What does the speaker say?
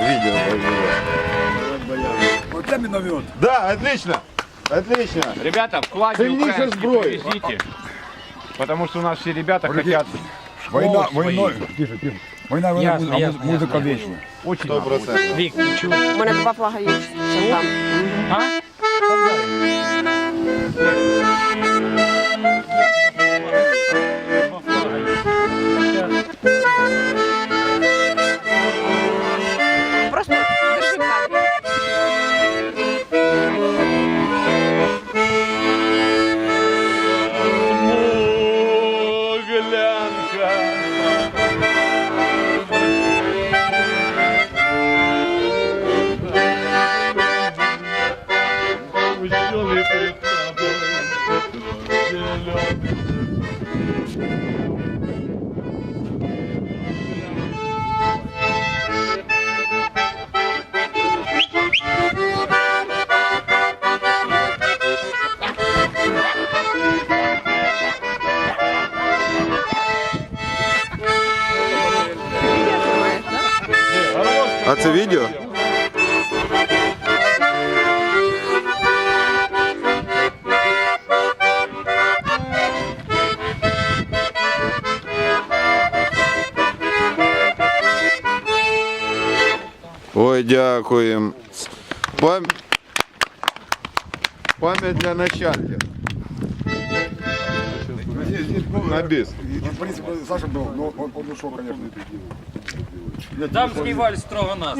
видео. Вот это миномет. Да, отлично. Отлично. Ребята, вкладе Сильнейшая украинские сброя. привезите. Потому что у нас все ребята хотят Война, О, свои. войной. Тише, тише. Война, война, Ясно, а ясно, музыка ясно. вечна. очень Сто процентов. Вик, ты чего? У мене два флага є. Ще там. Да? А це відео? Ой, дякуємо. Пам... Пам'ять для нащадків. Здесь, здесь был, На э, бис. и, В принципе, Саша был, но он, он ушел, конечно. Дамський вальс строго нас.